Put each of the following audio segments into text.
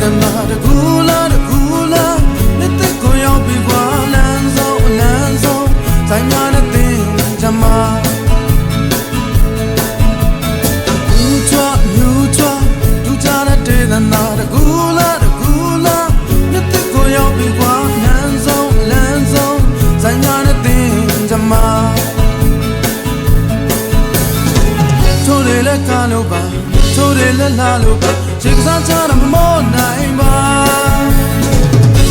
သနာတကူလားတကူလားမြစ်သက်ကိုရောက်ပြီကွာလမ်းဆုံးအလမ်းဆုံးဆိုင်များနဲ့တင်ချင်မှာမြူချွာမြူချွာဒူကြတဲ့ဒေသနာတကူလားတကူလားမြစ်သက်ကိုရောက်ပြီကွာလမ်းဆုံးအလမ်းဆုံးဆိုင်များနဲ့တင်ချင်မှာထိုးတယ်လက်ကားလို့ပါ ထိုးတယ်လက်လာလို့ပါခြေကစားချတာမမောနိုင်ပါ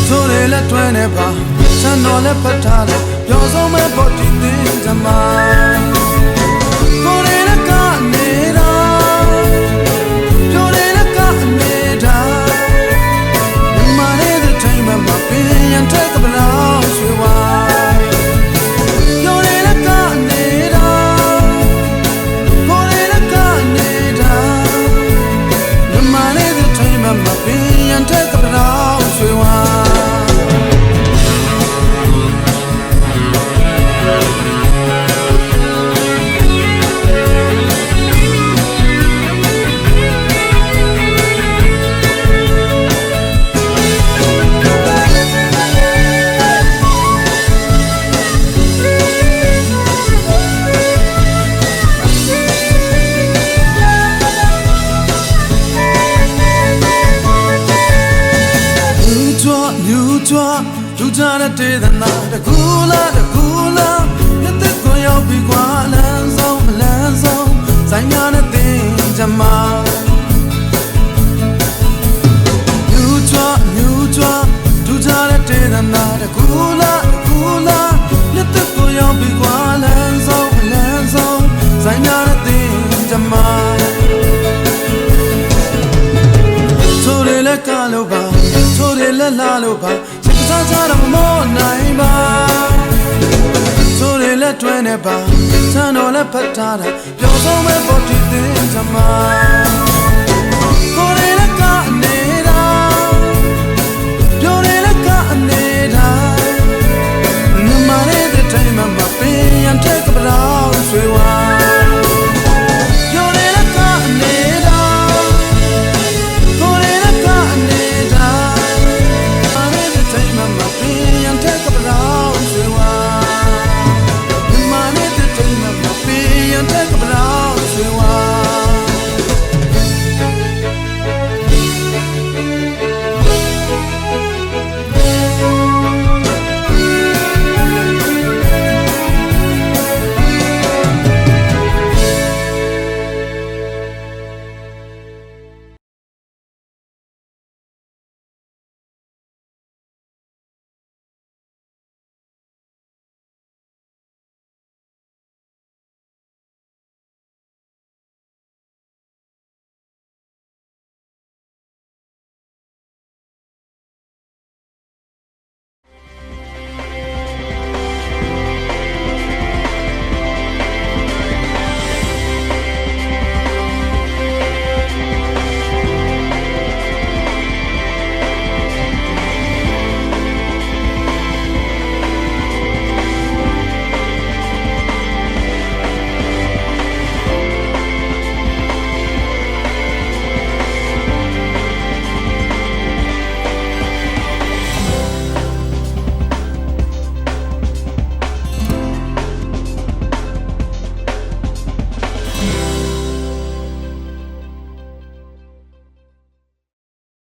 ထိုးတယ်လက်တွဲနေပါချမ်းတော်လက်ပတ်ထားလို့ပျော်ဆုံးမဲ့ပေါ်တည်တင်ကြမှာ မြူချွာလူကြတဲ့တေသနာတကူလားတကူလားမြတ်သက်ကိုရောက်ပြီကွာလမ်းဆုံးလမ်းဆုံးဆိုင်များနဲ့တင်ကြမှာမြူချွာမြူချွာလူကြတဲ့တေသနာတကူလားတကူလားမြတ်သက်ကိုရောက်ပြီကွာလမ်းဆုံးလမ်းဆုံးဆိုင်များနဲ့တင်ကြမှာထိုးရလက်ကားလို့ပါထိုးရလက်လာလို့ပါစိတ်စားကြတော့ မမောနိုင်ပါထိုးရလက်တွဲနေပါချမ်းတော်လက်ဖတ်ထားတာပျော်ဆုံးမဲ့ပေါ်တည်တင်ချင်မှာ